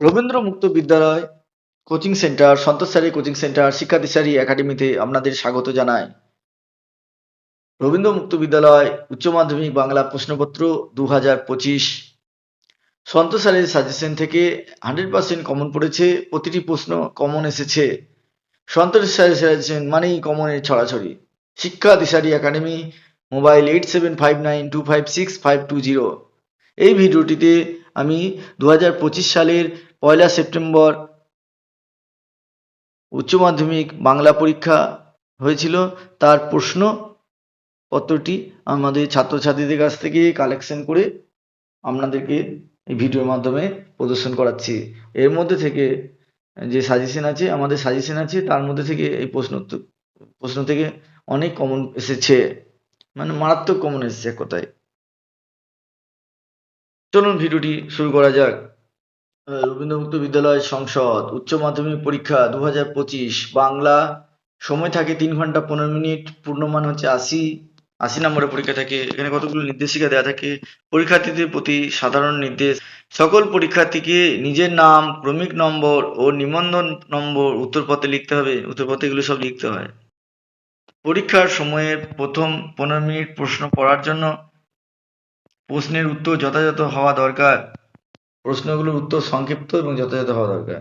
Rabindra Mukta Vidyalaya coaching centre, সন্তোষসারি coaching centre শিক্ষা একাডেমিতে আপনাদের স্বাগত জানাই। রবীন্দ্র মুক্ত বিদ্যালয় উচ্চ মাধ্যমিক বাংলা প্রশ্নপত্র দু হাজার পঁচিশ। সন্তোষসারির সাজেশন থেকে হান্ড্রেড পার্সেন্ট কমন পড়েছে, প্রতিটি প্রশ্ন কমন এসেছে। সন্তোষ স্যারের সাজেশন মানেই কমনের ছড়াছড়ি। Shiksha Disari academy, mobile eight seven five nine two five six five two zero. এই ভিডিওটিতে আমি দু হাজার পঁচিশ সালের পয়লা সেপ্টেম্বর উচ্চ মাধ্যমিক বাংলা পরীক্ষা হয়েছিল। তার প্রশ্ন পত্রটি আমাদের ছাত্রছাত্রীদের কাছ থেকে কালেকশন করে আপনাদেরকে এই ভিডিওর মাধ্যমে প্রদর্শন করাচ্ছি। এর মধ্যে থেকে যে সাজেশন আছে, আমাদের সাজেশন আছে, তার মধ্যে থেকে এই প্রশ্ন প্রশ্ন থেকে অনেক কমন এসেছে। মানে মারাত্মক কমন এসেছে কথায়। চলুন ভিডিওটি শুরু করা যাক। আহ, রবীন্দ্র মুক্ত বিদ্যালয় সংসদ উচ্চ মাধ্যমিক পরীক্ষা দু হাজার পঁচিশ বাংলা সময় থাকে তিন ঘণ্টা পনেরো মিনিট পূর্ণমান হচ্ছে আশি আশি নম্বরের পরীক্ষা থাকে। এখানে কতগুলো নির্দেশিকা দেওয়া থাকে? পরীক্ষার্থীদের প্রতি সাধারণ নির্দেশ। সকল পরীক্ষার্থীকে নিজের নাম ক্রমিক নম্বর ও নিবন্ধন নম্বর উত্তরপত্রে লিখতে হবে। উত্তরপত্রে এগুলো সব লিখতে হয়। পরীক্ষার সময়ের প্রথম পনেরো মিনিট প্রশ্ন পড়ার জন্য প্রশ্নের উত্তর যথাযথ হওয়া দরকার। প্রশ্নগুলোর উত্তর সংক্ষিপ্ত এবং যথাযথ হওয়া দরকার।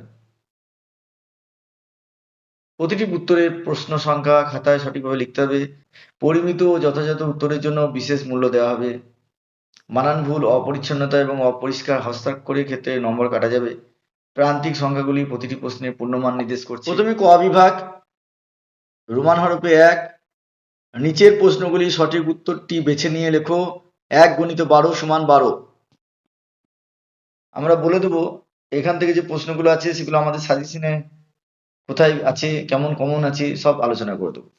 প্রতিটি উত্তরের প্রশ্ন সংখ্যা খাতায় সঠিকভাবে লিখতে হবে। পরিমিত ও যথাযথ উত্তরের জন্য বিশেষ মূল্য দেওয়া হবে। মানান ভুল, অপরিচ্ছন্নতা এবং অপরিষ্কার হস্তাক্ষরের ক্ষেত্রে নম্বর কাটা যাবে। প্রান্তিক সংখ্যাগুলি প্রতিটি প্রশ্নের পূর্ণমান নির্দেশ করছে। প্রথমে ক বিভাগ। রোমান হরফে এক। নিচের প্রশ্নগুলি সঠিক উত্তরটি বেছে নিয়ে লেখো। এক গণিত বারো সমান বারো। আমরা বলে দেবো, এখান থেকে যে প্রশ্নগুলো আছে, সেগুলো আমাদের সাজেশনে কোথায় আছে, কেমন কমন আছে, সব আলোচনা করে দেবো।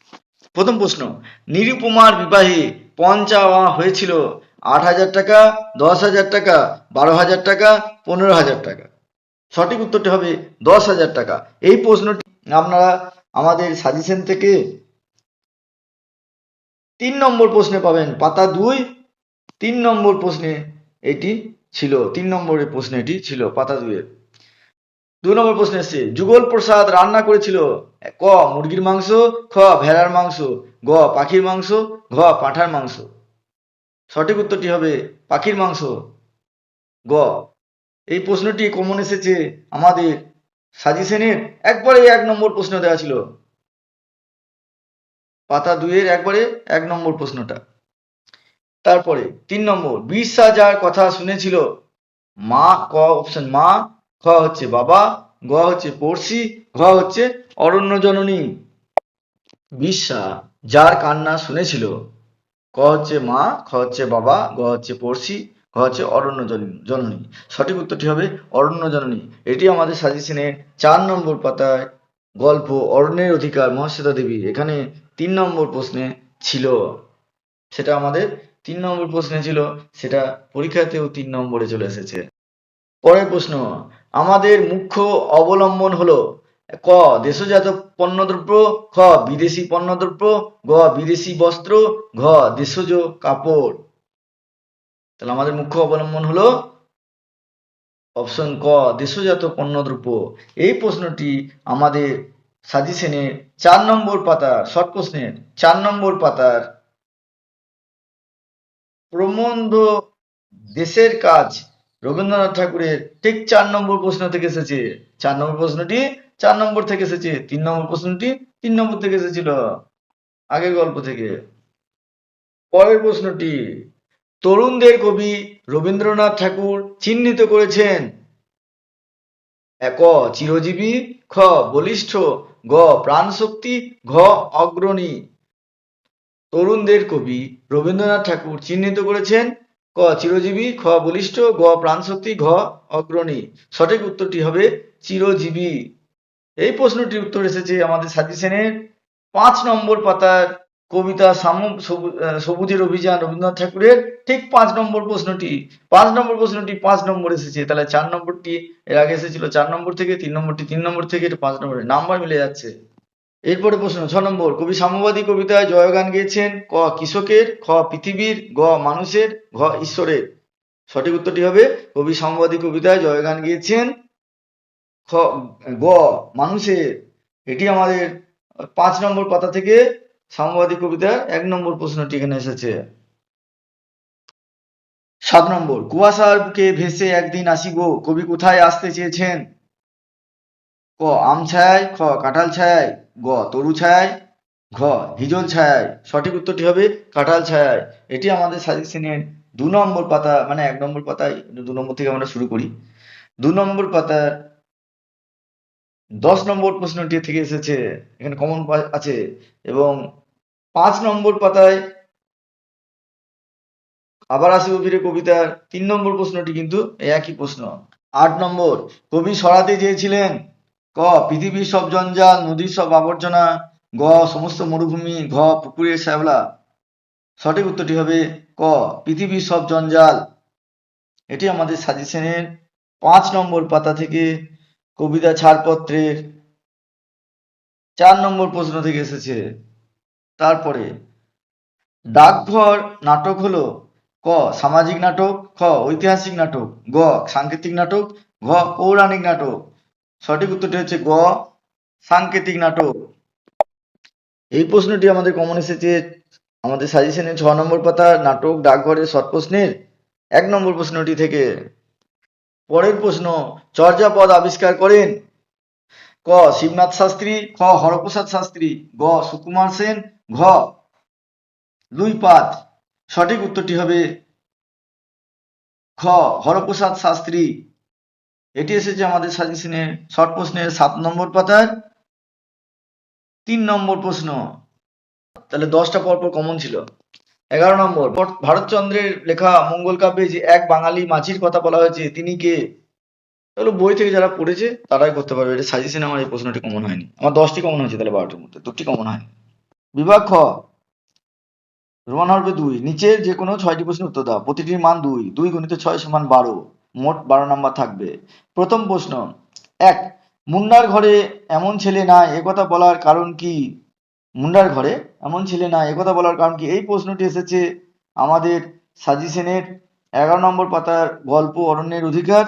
প্রথম প্রশ্ন, নিরুপমার বিবাহে পণ চাওয়া হয়েছিল আট হাজার টাকা, দশ হাজার টাকা, বারো হাজার টাকা, পনেরো হাজার টাকা। সঠিক উত্তরটি হবে দশ হাজার টাকা। এই প্রশ্নটি আপনারা আমাদের সাজেশন থেকে তিন নম্বর প্রশ্নে পাবেন, পাতা দুই তিন নম্বর প্রশ্নে এটি ছিল, তিন নম্বরের প্রশ্ন এটি ছিল পাতা দুইয়ের দু নম্বর প্রশ্ন এসছে, যুগল প্রসাদ রান্না করেছিল ক, মুরগির মাংস, খ, ভেড়ার মাংস, গ, পাখির মাংস, ঘ, পাঁঠার মাংস। সঠিক উত্তরটি হবে পাখির মাংস, গ। এই প্রশ্নটি কমন এসেছে আমাদের সাজেশনের একবারে এক নম্বর প্রশ্ন দেওয়া ছিল। পাতা দুইয়ের একবারে এক নম্বর প্রশ্নটা। তারপরে তিন নম্বর বিরসা যার কথা শুনেছিল, মা ক অপশন মা, খ হচ্ছে বাবা, গ হচ্ছে পড়শি, ঘ হচ্ছে অরণ্য জননী বিরসা যার কান্না শুনেছিল, ক হচ্ছে মা, খ হচ্ছে বাবা, গ হচ্ছে পড়শি, ঘ হচ্ছে অরণ্য জন- জননী। সঠিক উত্তরটি হবে অরণ্য জননী এটি আমাদের সাজেশনে চার নম্বর পাতায় গল্প অরণ্যের অধিকার মহাশ্বেতা দেবী এখানে তিন নম্বর প্রশ্নে ছিল, সেটা আমাদের তিন নম্বর প্রশ্নে ছিল, সেটা পরীক্ষাতেও তিন নম্বরে চলে এসেছে। পরের প্রশ্ন, আমাদের মুখ্য অবলম্বন হলো ক, দেশজাত পণ্যদ্রব্য, খ, বিদেশি পণ্যদ্রব্য, গ, বিদেশি বস্ত্র, ঘ, দেশজ কাপড়। তাহলে আমাদের মুখ্য অবলম্বন হলো অপশন ক, দেশজাত পণ্যদ্রব্য। এই প্রশ্নটি আমাদের সাজেশনে চার নম্বর পাতার, শর্ট প্রশ্নের চার নম্বর পাতার প্রবন্ধ দেশের কাজ। রবীন্দ্রনাথ ঠাকুরের ঠিক চার নম্বর প্রশ্ন থেকে এসেছে। চার নম্বর প্রশ্নটি চার নম্বর থেকে এসেছে, তিন নম্বর প্রশ্নটি তিন নম্বর থেকে এসেছিল। আগের গল্প থেকে। পরের প্রশ্নটি, তরুণদের কবি রবীন্দ্রনাথ ঠাকুর চিহ্নিত করেছেন। এক, চিরজীবী, খ, বলিষ্ঠ, গ, প্রাণশক্তি, ঘ, অগ্রণী। তরুণদের কবি রবীন্দ্রনাথ ঠাকুর চিহ্নিত করেছেন, ক চিরজীবী, খ বলিষ্ঠ, গ প্রাণশক্তি, ঘ অগ্রণী। সঠিক উত্তরটি হবে চিরজীবী। এই প্রশ্নটির উত্তর এসেছে আমাদের সাজেশনের পাঁচ নম্বর পাতার কবিতা সাম- সবুজের অভিযান রবীন্দ্রনাথ ঠাকুরের। ঠিক পাঁচ নম্বর প্রশ্নটি। পাঁচ নম্বর প্রশ্নটি পাঁচ নম্বর এসেছে। তাহলে চার নম্বরটি এর আগে এসেছিল চার নম্বর থেকে, তিন নম্বরটি তিন নম্বর থেকে, এটা পাঁচ নম্বরে নাম্বার মিলে যাচ্ছে। এরপরে প্রশ্ন, ছ নম্বর, কবি সাম্যবাদী কবিতায় জয়গান গেয়েছেন, ক কৃষকের, খ পৃথিবীর, গ মানুষের, ঘ ঈশ্বরের। সঠিক উত্তরটি হবে, কবি সাম্যবাদী কবিতায় জয়গান গেয়েছেন, খ, গ মানুষের। এটি আমাদের পাঁচ নম্বর পাতা থেকে সাম্যবাদী কবিতার এক নম্বর প্রশ্নটি এখানে এসেছে। সাত নম্বর, কুয়াশার বুকে ভেসে একদিন আসিব, কবি কোথায় আসতে চেয়েছেন? ক, আম ছায়, খ, কাঁঠাল ছায় গ, তরু ছায় ঘ হিজল ছায় সঠিক উত্তরটি হবে কাঁঠাল ছায় এটি আমাদের সাজেশনের দু নম্বর পাতা মানে এক নম্বর পাতায় দু নম্বর থেকে আমরা শুরু করি। দু নম্বর পাতার দশ নম্বর প্রশ্নটি থেকে এসেছে, এখানে কমন আছে, এবং পাঁচ নম্বর পাতায় আবার আসিব ফিরে কবিতার। তিন নম্বর প্রশ্নটি কিন্তু একই প্রশ্ন। আট নম্বর, কবি সরাতে চেয়েছিলেন ক, পৃথিবীর সব জঞ্জাল, নদীর সব আবর্জনা, গ, সমস্ত মরুভূমি, ঘ, পুকুরের শ্যাওলা। সঠিক উত্তরটি হবে ক, পৃথিবীর সব জঞ্জাল। এটি আমাদের সাজেশনের পাঁচ নম্বর পাতা থেকে কবিতা ছাড়পত্রের চার নম্বর প্রশ্ন থেকে এসেছে। তারপরে, ডাকঘর নাটক হলো ক, সামাজিক নাটক, খ, ঐতিহাসিক নাটক, গ, সাংকেতিক নাটক, ঘ, পৌরাণিক নাটক। সঠিক উত্তরটি হচ্ছে গ, সাংকেতিক নাটক। এই প্রশ্নটি আমাদের কমন এসেছে আমাদের সাজেশনের ছ নম্বর পাতা, নাটক, ডাকঘরের শর্ট প্রশ্নের এক নম্বর প্রশ্নটি থেকে। পরের প্রশ্ন চর্যাপদ আবিষ্কার করেন ক, শিবনাথ শাস্ত্রী, খ, হরপ্রসাদ শাস্ত্রী, গ, সুকুমার সেন, ঘ, লুই পাত। সঠিক উত্তরটি হবে খ, হরপ্রসাদ শাস্ত্রী। এটি এসেছে আমাদের সাজেশনের শর্ট প্রশ্নের সাত নম্বর পাতার তিন নম্বর প্রশ্ন। তাহলে দশটা পরপর কমন ছিল। এগারো নম্বর ভারতচন্দ্রের লেখা মঙ্গল কাব্যে যে এক বাঙালি মাঝির কথা বলা হয়েছে, তিনি কে? এগুলো বই থেকে যারা পড়েছে, তারাই করতে পারবে। এটা সাজেশন আমার এই প্রশ্নটি কমন হয়নি। আমার দশটি কমন হয়েছে, তাহলে বারোটির মধ্যে। দুটি কমন হয়নি। বিভাগ খ, রোমান হরফে দুই, নিচের যে কোনো ছয়টি প্রশ্নের উত্তর দাও। প্রতিটির মান দুই দুই গুণিত ছয় সমান বারো। মোট বারো নম্বর থাকবে। প্রথম প্রশ্ন, এক, মুন্ডার ঘরে এমন ছেলে না একথা বলার কারণ কি? মুন্ডার ঘরে এমন ছেলে না একথা বলার কারণ কি? এই প্রশ্নটি এসেছে আমাদের সাজেশনের এগারো নম্বর পাতার গল্প অরণ্যের অধিকার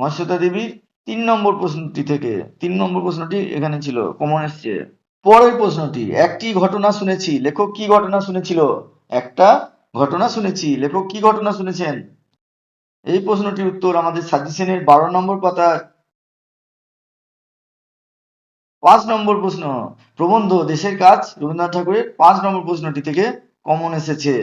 মৎস্যতা দেবীর তিন নম্বর প্রশ্নটি থেকে। তিন নম্বর প্রশ্নটি এখানে ছিল, কমন এসছে। পরের প্রশ্নটি, একটি ঘটনা শুনেছি, লেখক কি ঘটনা শুনেছিল? একটা ঘটনা শুনেছি, লেখক কি ঘটনা শুনেছেন? এই প্রশ্নটির উত্তর আমাদের সাজেশনের বারো নম্বর পাতা পাঁচ নম্বর প্রশ্ন। প্রবন্ধ, দেশের কাজ, রবীন্দ্রনাথ ঠাকুরের পাঁচ নম্বর প্রশ্নটি থেকে কমন এসেছে।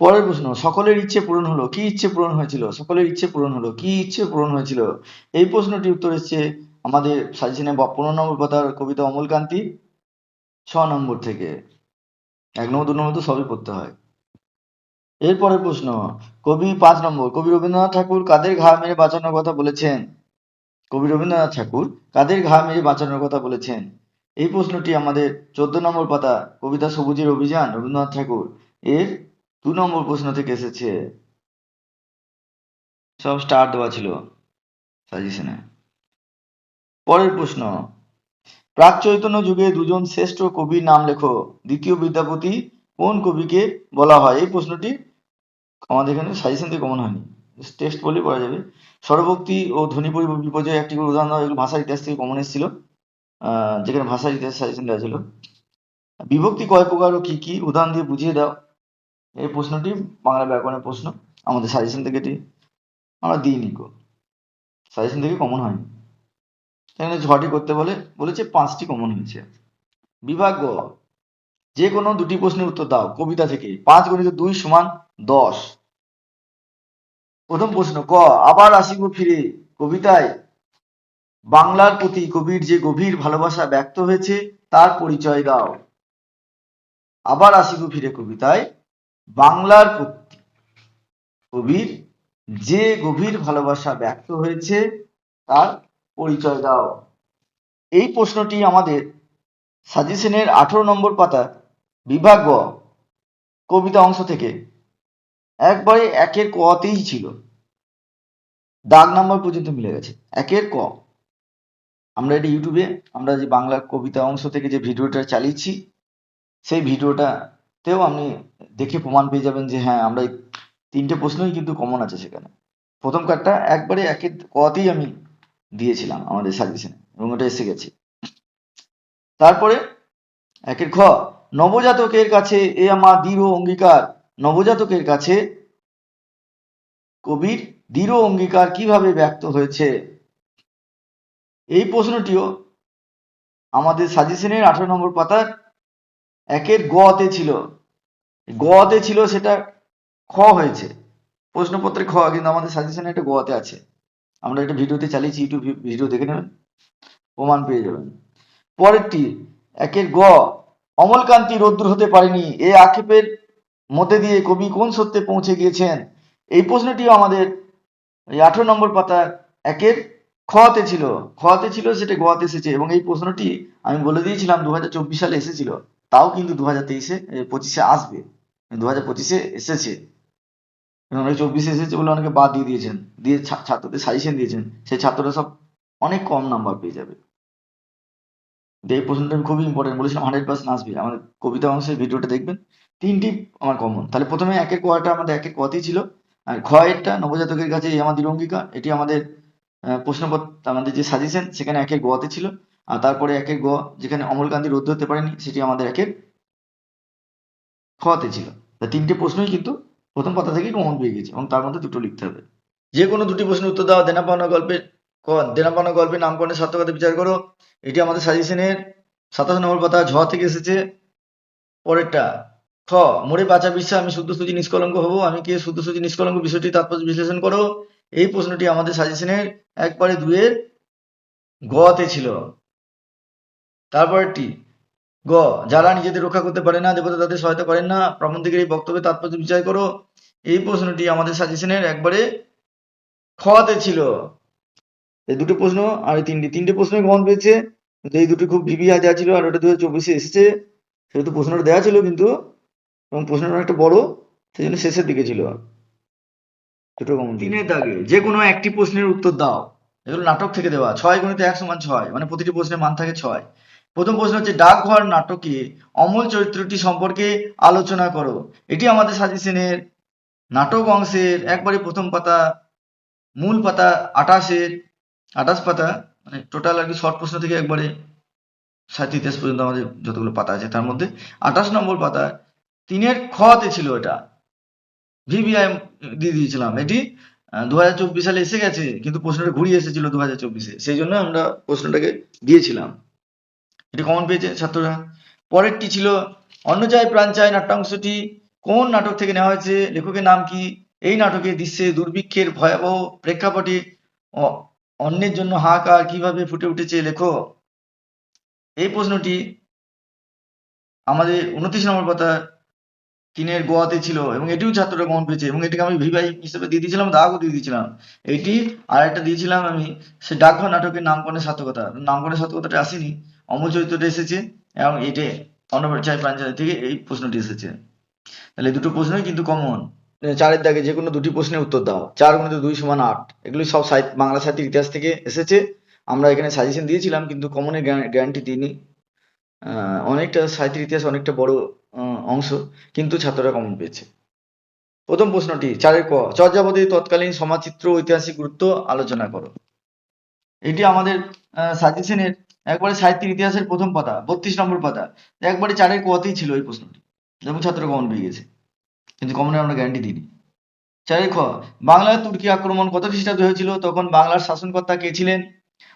পরের প্রশ্ন, সকলের ইচ্ছে পূরণ হলো, কি ইচ্ছে পূরণ হয়েছিল? সকলের ইচ্ছে পূরণ হলো, কি ইচ্ছে পূরণ হয়েছিল? এই প্রশ্নটির উত্তর এসছে আমাদের সাজেশনে পনেরো নম্বর পাতার কবিতা অমলকান্তি ছ নম্বর থেকে। এক নম্বর, দু নম্বর তো সবই পড়তে হয়। এরপরের প্রশ্ন, কবি পাঁচ নম্বর, কবি রবীন্দ্রনাথ ঠাকুর কাদের ঘা মেরে বাঁচানোর কথা বলেছেন? কবি রবীন্দ্রনাথ ঠাকুর কাদের ঘা মেরে বাঁচানোর কথা বলেছেন? এই প্রশ্নটি আমাদের চোদ্দ নম্বর পাতা, কবিতা সবুজের অভিযান, রবীন্দ্রনাথ ঠাকুর এর দু নম্বর প্রশ্ন থেকে এসেছে। সব স্টার দেওয়া ছিল সাজেশনে পরের প্রশ্ন, প্রাক চৈতন্য যুগে দুজন শ্রেষ্ঠ কবির নাম লেখো, দ্বিতীয় বিদ্যাপতি কোন কবিকে বলা হয়? এই প্রশ্নটি আমাদের এখানে সাজেশন থেকে কমন হয়নি। টেস্ট বলে পড়া যাবে। স্বরভক্তি ও ধ্বনি পরি- বিপর্যয় একটি করে উদাহরণ এগুলো ভাষার ইতিহাস থেকে কমন এসেছিল। যেখানে ভাষার ইতিহাস সাজেশন দেওয়া ছিল বিভক্তি কয় প্রকার ও কি কি? উদাহরণ দিয়ে বুঝিয়ে দাও। এই প্রশ্নটি বাংলা ব্যাকরণের প্রশ্ন। আমাদের সাজেশন থেকে এটি আমরা দিইনি গো সাজেশন থেকে কমন হয়নি। এখানে ছটি করতে বলে, বলেছে পাঁচটি কমন হয়েছে। বিভাগ যে কোনো দুটি প্রশ্নের উত্তর দাও। কবিতা থেকে। পাঁচ গণিত দুই সমান দশ। প্রথম প্রশ্ন, ক, আবার আসিব ফিরে। কবিতায়, বাংলার প্রতি কবির যে গভীর ভালোবাসা ব্যক্ত হয়েছে, তার পরিচয় দাও। আবার আসিব ফিরে কবিতায়, বাংলার প্রতি কবির যে গভীর ভালোবাসা ব্যক্ত হয়েছে, তার পরিচয় দাও। এই প্রশ্নটি আমাদের সাজেশনের আঠারো নম্বর পাতা বিভাগ কবিতা অংশ থেকে। একবারে একের কতেই ছিল। দাগ নাম্বার পর্যন্ত মিলে গেছে। একের ক। আমরা এটা ইউটিউবে আমরা যে বাংলা কবিতা অংশ থেকে যে ভিডিওটা চালিয়েছি, সেই ভিডিওটাতেও আপনি দেখে প্রমাণ পেয়ে যাবেন যে হ্যাঁ আমরা তিনটে প্রশ্নই কিন্তু কমন আছে সেখানে। প্রথম কার্ডটা একবারে একের কতেই আমি দিয়েছিলাম আমাদের সাজেশনে এবং ওটা এসে গেছে। তারপরে একের খ, নবজাতকের কাছে এ আমার দৃঢ় অঙ্গীকার নবজাতকের কাছে কবির দৃঢ় অঙ্গীকার কীভাবে ব্যক্ত হয়েছে? এই প্রশ্নটিও আমাদের সাজেশনের আঠারো নম্বর পাতার একের গতে ছিল। গতে ছিল সেটা খ হয়েছে। প্রশ্নপত্রে খ, কিন্তু আমাদের সাজেশনে একটা গতে আছে। আমরা একটা ভিডিওতে চালিয়েছি, ইউটিউব ভিডিও দেখে নেবেন, প্রমাণ পেয়ে যাবেন। পরেরটি, একের গ, অমলকান্তি রৌদ্র হতে পারেনি। এ আক্ষেপের মধ্যে দিয়ে কবি কোন সত্যে পৌঁছে গিয়েছেন? এই প্রশ্নটিও আমাদের এই আঠারো নম্বর পাতা একের খতে ছিল। খতে ছিল সেটা গোয়াতে এসেছে এবং এই প্রশ্নটি আমি বলে দিয়েছিলাম দু হাজার চব্বিশ সালে এসেছিল। তাও কিন্তু দু হাজার তেইশে পঁচিশে আসবে। দু হাজার পঁচিশে এসেছে। অনেক চব্বিশে এসেছে বলে অনেকে বাদ দিয়ে দিয়েছেন। দিয়ে ছাত্রদের সাজেশন দিয়েছেন। সেই ছাত্ররা সব অনেক কম নাম্বার পেয়ে যাবে। এই প্রশ্নটা খুবই ইম্পর্টেন্ট বলেছিলাম হান্ড্রেড পার্সেন্ট আসবে। আমাদের কবিতা অংশের ভিডিওটা দেখবেন। তিনটি আমার কমন তাহলে প্রথমে একের কোয়াটা আমাদের একের কথাই ছিল। আর খয়েরটা নবজাতকের কাছে আমাদের অঙ্গীকার। এটি আমাদের প্রশ্নপত্র, আমাদের যে সাজেশন সেখানে একের গোয়াতে ছিল। আর তারপরে একের গ যেখানে অমলকান্তি রোধ হতে পারেনি, সেটি আমাদের একের খতে ছিল। তা তিনটে প্রশ্নই কিন্তু প্রথম পাতা থেকেই কমন পেয়ে গেছে, এবং তার মধ্যে দুটো লিখতে হবে। যে কোনো দুটি প্রশ্নের উত্তর দেওয়া দেনা পাওনা গল্পের দেনা পাওনা গল্পের নামকরণের সার্থকতা বিচার করো। এটি আমাদের সাজেশনের সাতাশ নম্বর পাতা, ঝ থেকে এসেছে। পরেরটা খ মোড়ে বাঁচা বিশ্বা আমি শুদ্ধ সূচি নিষ্কলঙ্ক হব। আমি কে শুদ্ধ সূচি নিষ্কলঙ্ক বিষয়টি তাৎপর্য বিশ্লেষণ করো? এই প্রশ্নটি আমাদের সাজেশনের একবারে দুয়ের গতে ছিল। তারপরটি গ, যারা নিজেদের রক্ষা করতে পারে না, দেবতা তাদের সহায়তা করেন না প্রবন্ধকের এই বক্তব্যে তাৎপর্য বিচার করো। এই প্রশ্নটি আমাদের সাজেশনের একবারে খতে ছিল। এই দুটো প্রশ্ন আর এই তিনটি, তিনটে প্রশ্নই কমন পেয়েছে। এই দুটো খুব ভিভি দেওয়া ছিল আর ওটা দু হাজার চব্বিশে এসেছে। সেহেতু প্রশ্নটা দেওয়া ছিল কিন্তু এবং প্রশ্নটা অনেকটা বড়, সেই জন্য শেষের দিকে ছিল। দুটো কমন তিনের দাগে, যে কোনো একটি প্রশ্নের উত্তর দাও। এগুলো নাটক থেকে দেওয়া, ছয় গণিতে এক সমান ছয় মানে প্রতিটি প্রশ্নের মান থাকে ছয়। প্রথম প্রশ্ন হচ্ছে, ডাকঘর নাটকে অমল চরিত্রটি সম্পর্কে আলোচনা করো। এটি আমাদের সাজেশনের নাটক অংশের একবারে প্রথম পাতা, মূল পাতা আঠাশের আঠাশ পাতা মানে টোটাল আর কি শর্ট প্রশ্ন থেকে একবারে ইতিহাস পর্যন্ত আমাদের যতগুলো পাতা আছে তার মধ্যে। আঠাশ নম্বর পাতা তিনের খতে ছিল এটা। ভিভিআই দিয়ে দিয়েছিলাম। এটি দু হাজার চব্বিশ সালে এসে গেছে, কিন্তু প্রশ্নটা ঘুরিয়ে এসেছিল দু হাজার চব্বিশে। সেই জন্য আমরা প্রশ্নটাকে দিয়েছিলাম। এটি কমন পেয়েছে ছাত্ররা। পরেরটি ছিল, অন্য চায় প্রাণ চায় নাট্যাংশটি, কোন নাটক থেকে নেওয়া হয়েছে, লেখকের নাম কি? এই নাটকে দৃশ্যে দুর্ভিক্ষের ভয়াবহ প্রেক্ষাপটে অন্যের জন্য হাহাকার কীভাবে ফুটে উঠেছে লেখো এই প্রশ্নটি আমাদের উনত্রিশ নম্বর পাতা তিনের গোয়াতে ছিল এবং এটিও ছাত্ররা কমন পেয়েছে এবং এটিকে আমি ভিভাই হিসেবে দিয়ে দিয়েছিলাম, দাগও দিয়ে দিয়েছিলাম। এইটি আর একটা দিয়েছিলাম আমি, সে ডাকঘর নাটকের নামকরণের সার্থকতা। নামকরণের সার্থকতাটা আসেনি, অমল চরিত্রটা এসেছে এবং এটে অন্নপ্রচার প্রাঞ্জলি থেকে এই প্রশ্নটি এসেছে। তাহলে দুটো প্রশ্নই কিন্তু কমন চারের দাগে যে কোনো দুটি প্রশ্নের উত্তর দাও। চার গুণিত দুই সমান আট। এগুলি সব সাহিত্য বাংলা সাহিত্যের ইতিহাস থেকে এসেছে। আমরা এখানে সাজেশন দিয়েছিলাম, কিন্তু কমনের গ্যারান্টি দিইনি অনেকটা সাহিত্যের ইতিহাস অনেকটা বড় অংশ। কিন্তু ছাত্ররা কমন পেয়েছে। প্রথম প্রশ্নটি চারের ক চর্যাবতী তৎকালীন সমাজচিত্র ঐতিহাসিক গুরুত্ব আলোচনা করো। এটি আমাদের সাজেশনের একবারে সাহিত্যের ইতিহাসের প্রথম পাতা, বত্রিশ নম্বর পাতা। একবারে চারের কতেই ছিল এই প্রশ্নটি যেমন ছাত্র কমন পেয়ে গেছে। কিন্তু কমনের আমরা গ্যারান্টি দিইনি। চারের খ, বাংলার তুর্কি আক্রমণ কত খ্রিস্টাব্দে হয়েছিল? তখন বাংলার শাসনকর্তা কে ছিলেন?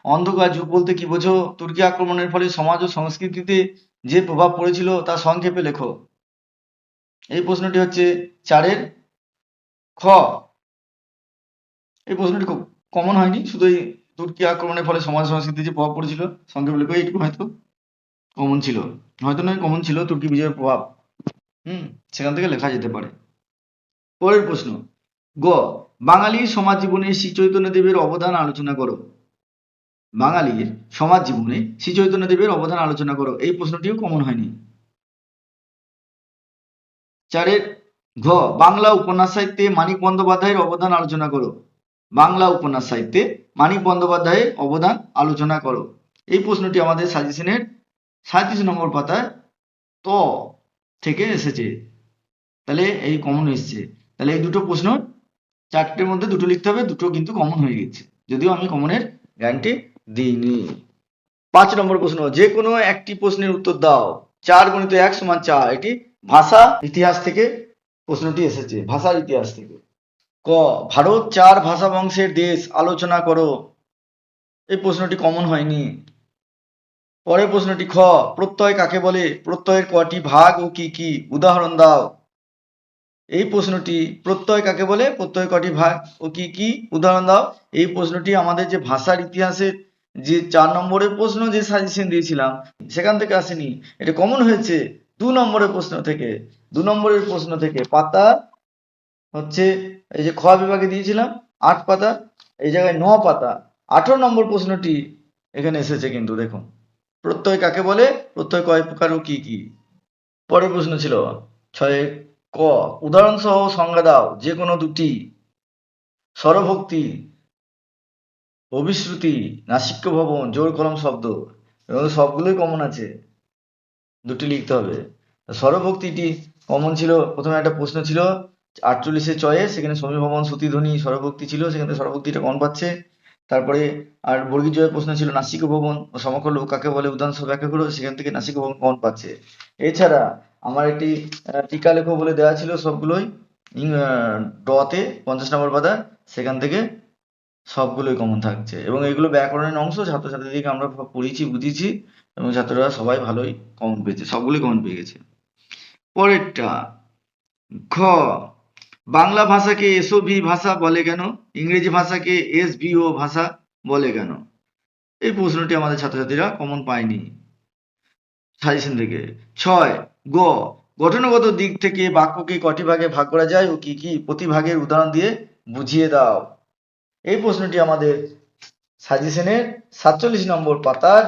অন্ধকার যুগ বলতে কি বোঝো? তুর্কি আক্রমণের ফলে সমাজ ও সংস্কৃতিতে যে প্রভাব পড়েছিল তা সংক্ষেপে লেখো। এই প্রশ্নটি হচ্ছে চারের খ। এই প্রশ্নটি খুব কমন হয়নি, শুধু এই তুর্কি আক্রমণের ফলে সমাজ সংস্কৃতিতে যে প্রভাব পড়েছিল, সংক্ষেপে লেখো, এইটুকু হয়তো কমন ছিল। হয়তো নয় কমন ছিল তুর্কি বিজয়ের প্রভাব। হুম, সেখান থেকে লেখা যেতে পারে। পরের প্রশ্ন, গ বাঙালি সমাজ জীবনে শ্রী চৈতন্য দেবের অবদান আলোচনা করো। বাঙালির সমাজ জীবনে শ্রী চৈতন্য দেবের অবদান আলোচনা করো। এই প্রশ্নটিও কমন হয়নি। চারের ঘ, বাংলা উপন্যাস সাহিত্যে মানিক বন্দ্যোপাধ্যায়ের অবদান আলোচনা করো। বাংলা উপন্যাস সাহিত্যে মানিক বন্দ্যোপাধ্যায়ের অবদান আলোচনা করো। এই প্রশ্নটি আমাদের সাজেশনের সাঁত্রিশ নম্বর পাতায় ত থেকে এসেছে। তাহলে এই কমন এসছে। তাহলে এই দুটো প্রশ্ন চারটের মধ্যে দুটো লিখতে হবে, দুটো কিন্তু কমন হয়ে গেছে। যদিও আমি কমনের গ্যারান্টি দিইনি। পাঁচ নম্বর প্রশ্ন, যে কোনো একটি প্রশ্নের উত্তর দাও। চার গণিত এক সমান চার, এটি ভাষা ইতিহাস থেকে প্রশ্নটি এসেছে ভাষার ইতিহাস থেকে। ক, ভারত চার ভাষা বংশের দেশ, আলোচনা করো। এই প্রশ্নটি কমন হয়নি। পরের প্রশ্নটি, খ, প্রত্যয় কাকে বলে? প্রত্যয়ের কটি ভাগ ও কি কি? উদাহরণ দাও। এই প্রশ্নটি, প্রত্যয় কাকে বলে? প্রত্যয় কটি ভাগ ও কি কি? উদাহরণ দাও। এই প্রশ্নটি আমাদের যে ভাষার ইতিহাসের যে চার নম্বরের প্রশ্ন যে সাজেশন দিয়েছিলাম, সেখান থেকে আসেনি। এটা কমন হয়েছে দু নম্বরের প্রশ্ন থেকে। দু নম্বরের প্রশ্ন থেকে পাতা হচ্ছে, এই যে খ বিভাগে দিয়েছিলাম, আট পাতা, এই জায়গায় ন পাতা। আঠারো নম্বর প্রশ্নটি এখানে এসেছে কিন্তু, দেখুন। প্রত্যয় কাকে বলে? প্রত্যয় কয় প্রকার ও কি কি? পরের প্রশ্ন ছিল, ছয় ক, উদাহরণ সহ সংজ্ঞা দাও, যে কোনো দুটি। স্বরভক্তি অভিশ্রুতি, নাসিক্য ভবন, জোর কলম শব্দ, এবং সবগুলোই কমন আছে। দুটি লিখতে হবে। স্বরভক্তিটি কমন ছিল, প্রথমে একটা প্রশ্ন ছিল, আটচল্লিশে চয়ে সেখানে সমী ভবন শ্রুতিধ্বনি স্বরভক্তি ছিল, সেখানে স্বরভক্তিটা কমন পাচ্ছে। তারপরে আর বর্গী জয়ের প্রশ্ন ছিল নাসিক ভবন ও লোক কাকে বলে, উদাহরণ ব্যাখ্যা করো সেখান থেকে নাসিক ভবন কমন পাচ্ছে। এছাড়া আমার একটি টিকা লেখো বলে দেওয়া ছিল সবগুলোই ডতে, পঞ্চাশ নম্বর পাতা সেখান থেকে সবগুলোই কমন থাকছে। এবং এগুলো ব্যাকরণের অংশ, ছাত্রছাত্রীদেরকে আমরা পড়িয়েছি, বুঝিয়েছি, এবং ছাত্ররা সবাই ভালোই কমন পেয়েছে, সবগুলোই কমন পেয়ে গেছে। পরেরটা, ঘ, বাংলা ভাষাকে এসওভি ভাষা বলে কেন? ইংরেজি ভাষাকে এসভিও ভাষা বলে কেন? এই প্রশ্নটি আমাদের ছাত্রছাত্রীরা কমন পায়নি। সাজেশন থেকে। ছয়, গ, গঠনগত দিক থেকে বাক্যকে কটি ভাগে ভাগ করা যায় ও কি কি প্রতি ভাগের উদাহরণ দিয়ে বুঝিয়ে দাও। এই প্রশ্নটি আমাদের সাজেশনের সাতচল্লিশ নম্বর পাতার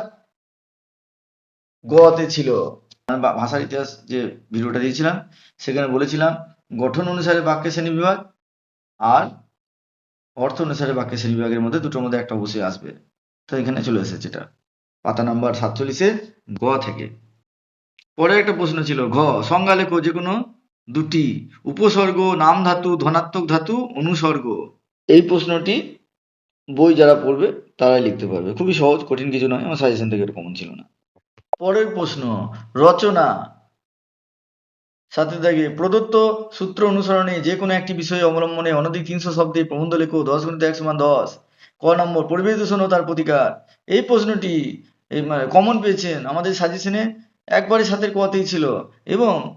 গতে ছিল। ভাষার ইতিহাস যে ভিডিওটা দিয়েছিলাম, সেখানে বলেছিলাম, গঠন অনুসারে বাক্যের শ্রেণি বিভাগ আর অর্থ অনুসারে বাক্যের শ্রেণি বিভাগের মধ্যে দুটোর মধ্যে একটা অবশ্যই আসবে। তো এখানে চলে এসেছে এটা, পাতা নাম্বার সাতচল্লিশের গ থেকে। পরে একটা প্রশ্ন ছিল, ঘ সংজ্ঞা লেখো যে কোনো দুটি, উপসর্গ নাম ধাতু ধনাত্মক ধাতু, অনুসর্গ। এই প্রশ্নটি বই যারা পড়বে, তারাই লিখতে পারবে। খুবই সহজ, কঠিন কিছু নয়, আমার সাজেশন থেকে কমন ছিল না। পরের প্রশ্ন, রচনা। সাথে থাকে, প্রদত্ত সূত্র অনুসরণে যে কোনো একটি বিষয় অবলম্বনে অনধিক তিনশো শব্দে প্রবন্ধ লেখো, দশ গুণিত এক সমান দশ। ক নম্বর, পরিবেশ দূষণ তার প্রতিকার। এই প্রশ্নটি কমন পেয়েছেন। আমাদের সাজেশনে একবারে সাথের কোয়াতেই ছিল। এবং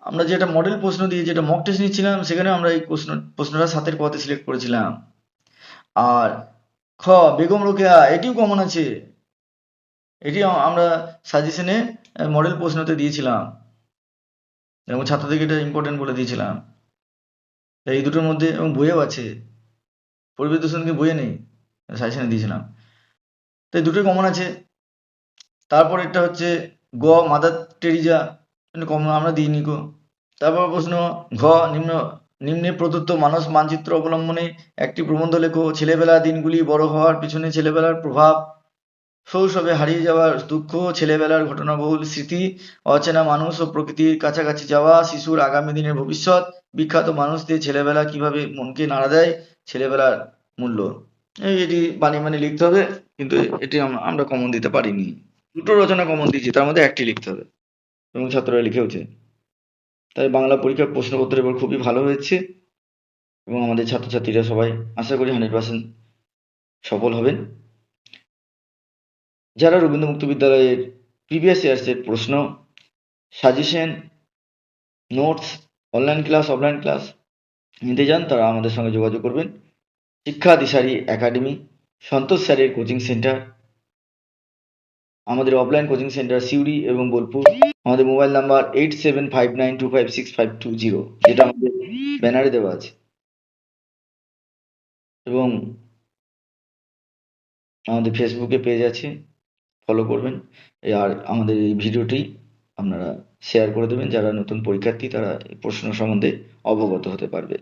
আমরা যেটা মডেল প্রশ্ন দিয়ে যেটা মক টেস্ট নিচ্ছিলাম সেখানে আমরা এই প্রশ্ন, প্রশ্নটা সাতের কোয়াতে সিলেক্ট করেছিলাম। আর খ, বেগম রোকেয়া, এটিও কমন আছে? এটি আমরা সাজেশনে মডেল প্রশ্নতে দিয়েছিলাম। এবং ছাত্রদেরকে এটা ইম্পর্টেন্ট বলে দিয়েছিলাম। এই দুটোর মধ্যে এবং বইয়েও আছে। পরিবেশ দূষণকে বইয়ে নেই? সাজেশনে দিয়েছিলাম। তাই দুটোই কমন আছে। তারপর এটা হচ্ছে গ, মাদার টেরিজা কমন আমরা দিইনি গো। তারপর প্রশ্ন, ঘ, নিম্ন নিম্নে প্রদত্ত মানস মানচিত্র অবলম্বনে একটি প্রবন্ধ লেখো, ছেলেবেলা দিনগুলি বড় হওয়ার পিছনে ছেলেবেলার প্রভাব, শৈশবে হারিয়ে যাওয়ার দুঃখ, ছেলেবেলার ঘটনাবহুল স্মৃতি, অচেনা মানুষ ও প্রকৃতির কাছাকাছি যাওয়া, শিশুর আগামী দিনের ভবিষ্যৎ, বিখ্যাত মানুষদের ছেলেবেলা কীভাবে মনকে নাড়া দেয়, ছেলেবেলার মূল্য। এটি বানিয়ে বানিয়ে লিখতে হবে, কিন্তু এটি আমরা কমন দিতে পারিনি। দুটো রচনা কমন দিয়েছি, তার মধ্যে একটি লিখতে হবে। এবং ছাত্ররা লিখেওছে। তাই বাংলা পরীক্ষার প্রশ্নপত্র এবার খুবই ভালো হয়েছে এবং আমাদের ছাত্রছাত্রীরা সবাই আশা করি হান্ড্রেড পার্সেন্ট সফল হবেন। যারা রবীন্দ্র মুক্ত বিদ্যালয়ের প্রিভিয়াস ইয়ার্সের প্রশ্ন suggestion notes, online class, offline class নিতে চান তারা আমাদের সঙ্গে যোগাযোগ করবেন। শিক্ষা দিশারি একাডেমি, সন্তোষ স্যারের কোচিং সেন্টার, আমাদের অফলাইন কোচিং সেন্টার সিউড়ি এবং বোলপুর। আমাদের mobile number eight seven five nine two five six five two zero, যেটা আমাদের ব্যানারে দেওয়া আছে। এবং আমাদের ফেসবুকে পেজ আছে, ফলো করবেন। আর আমাদের এই ভিডিওটি আপনারা শেয়ার করে দেবেন, যারা নতুন পরীক্ষার্থী, তারা এই প্রশ্ন সম্বন্ধে অবগত হতে পারবে।